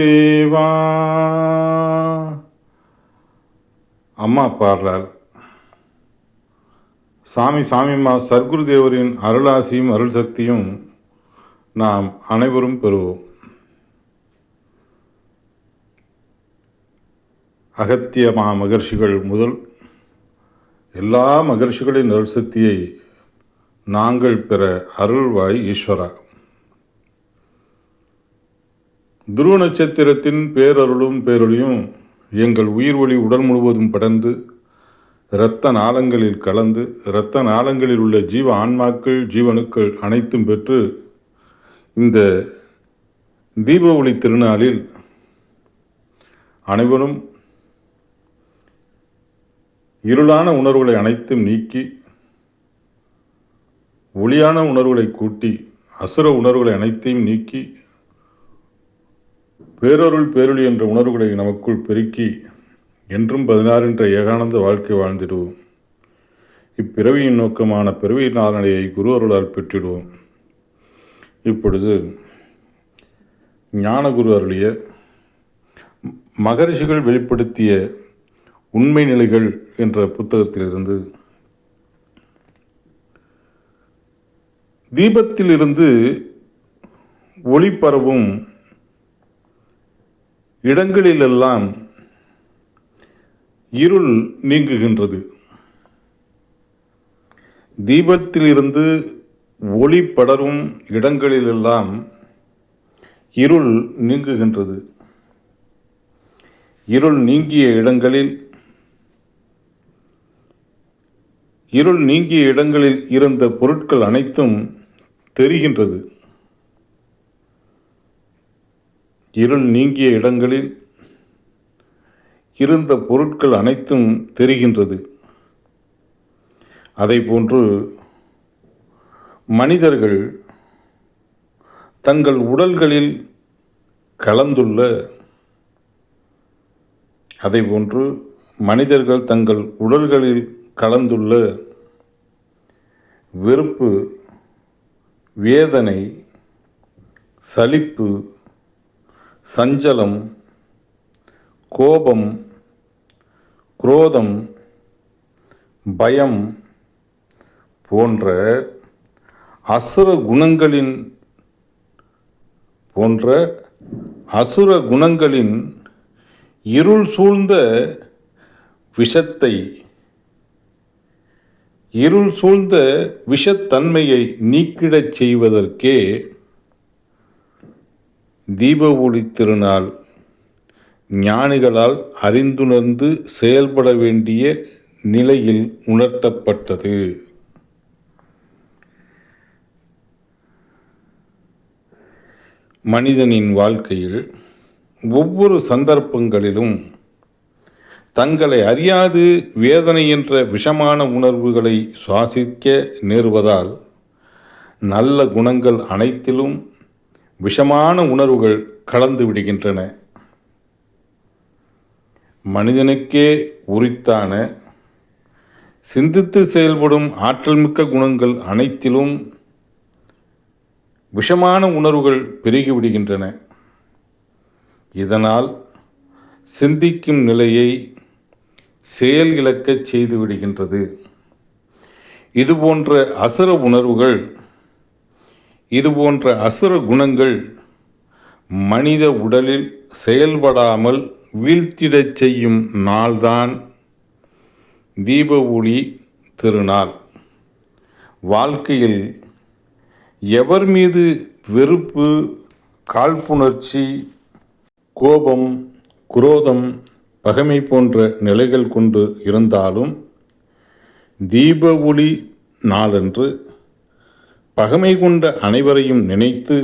தேவா. அம்மா பாடுறார். சாமி சாமிம்மா சர்க்குரு தேவரின் அருளாசியும் அருள் சக்தியும் நாம் அனைவரும் பெறுவோம். அகத்திய மா மகர்ஷிகள் முதல் எல்லா மகர்ஷிகளின் அருள் சக்தியை நாங்கள் பெற அருள்வாய் ஈஸ்வரா. துருவ நட்சத்திரத்தின் பேரருளும் பேரொழியும் எங்கள் உயிர் ஒளி உடல் முழுவதும் படர்ந்து இரத்த நாளங்களில் கலந்து இரத்த நாளங்களில் உள்ள ஜீவ ஆன்மாக்கள் ஜீவனுக்கள் அனைத்தும் பெற்று இந்த தீப ஒளி திருநாளில் அனைவரும் இருளான உணர்வுகளை அனைத்தும் நீக்கி ஒளியான உணர்வுகளை கூட்டி அசுர உணர்வுகளை அனைத்தையும் நீக்கி பேரருள் பேரொளி என்ற உணர்வுகளை நமக்குள் பெருக்கி என்றும் பதினாறு என்ற ஏகானந்த வாழ்க்கை வாழ்ந்திடுவோம். இப்பிறவியின் நோக்கமான பிறவி நாளனையை குரு அருளால் பெற்றிடுவோம். இப்பொழுது ஞானகுரு அருளிய மகரிஷிகள் வெளிப்படுத்திய உண்மை நிலைகள் என்ற புத்தகத்திலிருந்து தீபத்திலிருந்து ஒளி பரவும் இடங்களிலெல்லாம் இருள் நீங்குகின்றது. தீபத்திலிருந்து ஒளி படரும் இடங்களிலெல்லாம் இருள் நீங்குகின்றது. இருள் நீங்கிய இடங்களில் இருள் நீங்கிய இடங்களில் இருந்த பொருட்கள் அனைத்தும் தெரிகின்றது. இருள் நீங்கிய இடங்களில் இருந்த பொருட்கள் அனைத்தும் தெரிகின்றது. அதை போன்று மனிதர்கள் தங்கள் உடல்களில் கலந்துள்ள அதை போன்று மனிதர்கள் தங்கள் உடல்களில் கலந்துள்ள வெறுப்பு வேதனை சலிப்பு சஞ்சலம் கோபம் குரோதம் பயம் போன்ற அசுர குணங்களின் போன்ற அசுர குணங்களின் இருள் சூழ்ந்த விஷத்தை இருள் சூழ்ந்த விஷத்தன்மையை நீக்கிடச் செய்வதற்கே தீப ஒளி திருநாள் ஞானிகளால் அறிந்துணர்ந்து செயல்பட வேண்டிய நிலையில் உணர்த்தப்பட்டது. மனிதனின் வாழ்க்கையில் ஒவ்வொரு சந்தர்ப்பங்களிலும் தங்களை அறியாது வேதனை என்ற விஷமான உணர்வுகளை சுவாசிக்க நேருவதால் நல்ல குணங்கள் அனைத்திலும் விஷமான உணர்வுகள் கலந்து விடுகின்றன. மனிதனுக்கே உரித்தான சிந்தித்து செயல்படும் ஆற்றல்மிக்க குணங்கள் அனைத்திலும் விஷமான உணர்வுகள் பெருகிவிடுகின்றன இதனால் சிந்திக்கும் நிலையை செயல் இழக்கச் செய்து விடுகின்றது. இதுபோன்ற அசுர உணர்வுகள் இதுபோன்ற அசுர குணங்கள் மனித உடலில் செயல்படாமல் வீழ்த்திடச் செய்யும் நாள்தான் தீப ஒளி திருநாள். வாழ்க்கையில் எவர் மீது வெறுப்பு காழ்ப்புணர்ச்சி கோபம் குரோதம் பகைமை போன்ற நிலைகள் கொண்டு இருந்தாலும் தீப ஒளி நாளன்று பகமை கொண்ட அனைவரையும் நினைத்து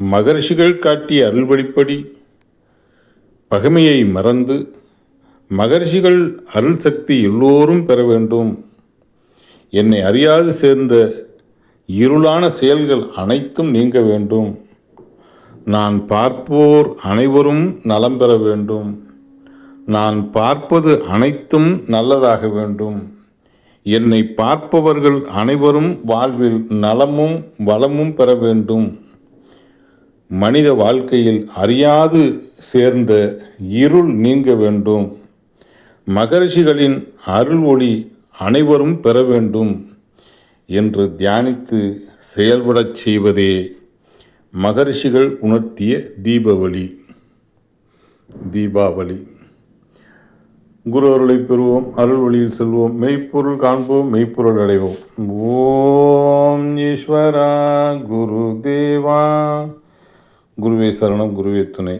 மகர்ஷிகள் காட்டிய அருள்வழிப்படி பகமையை மறந்து மகர்ஷிகள் அருள் சக்தி எல்லோரும் பெற வேண்டும். என்னை அறியாது சேர்ந்த இருளான செயல்கள் அனைத்தும் நீங்க வேண்டும். நான் பார்ப்போர் அனைவரும் நலம் பெற வேண்டும். நான் பார்ப்பது அனைத்தும் நல்லதாக வேண்டும். என்னை பார்ப்பவர்கள் அனைவரும் வாழ்வில் நலமும் வளமும் பெற வேண்டும். மனித வாழ்க்கையில் அறியாது சேர்ந்த இருள் நீங்க வேண்டும். மகரிஷிகளின் அருள் ஒளி அனைவரும் பெற வேண்டும் என்று தியானித்து செயல்படச் செய்வதே மகரிஷிகள் உணர்த்திய தீபாவளி தீபாவளி. குரு அருளை பெறுவோம் அருள் வழியில் செல்வோம் மெய்ப்பொருள் காண்போம் மெய்ப்பொருள் அடைவோம். ஓம் ஈஸ்வரா குரு தேவா குருவே சரணம் குருவே துணை.